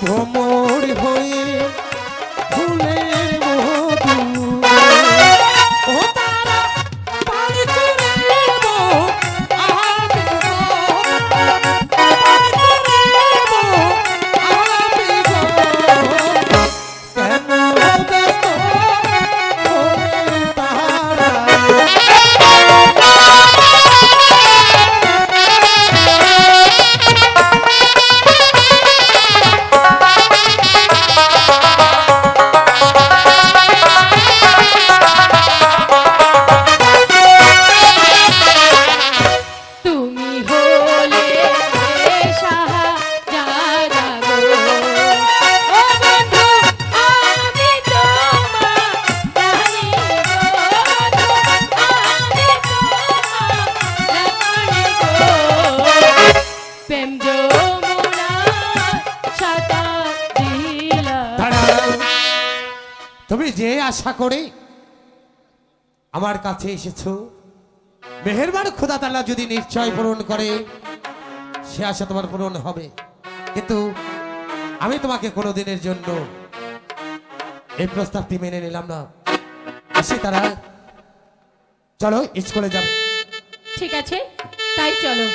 como প্রেম। তুমি যে আশা করে আমার কাছে এসেছ মেহেরবান খোদা তাল্লা যদি নিশ্চয় পূরণ করে সে আশা তোমার পূরণ হবে। কিন্তু আমি তোমাকে কোনো দিনের জন্য এই প্রস্তাবটি মেনে নিলাম না। আসি তারা চলো স্কুলে যাবে। ঠিক আছে তাই চলো।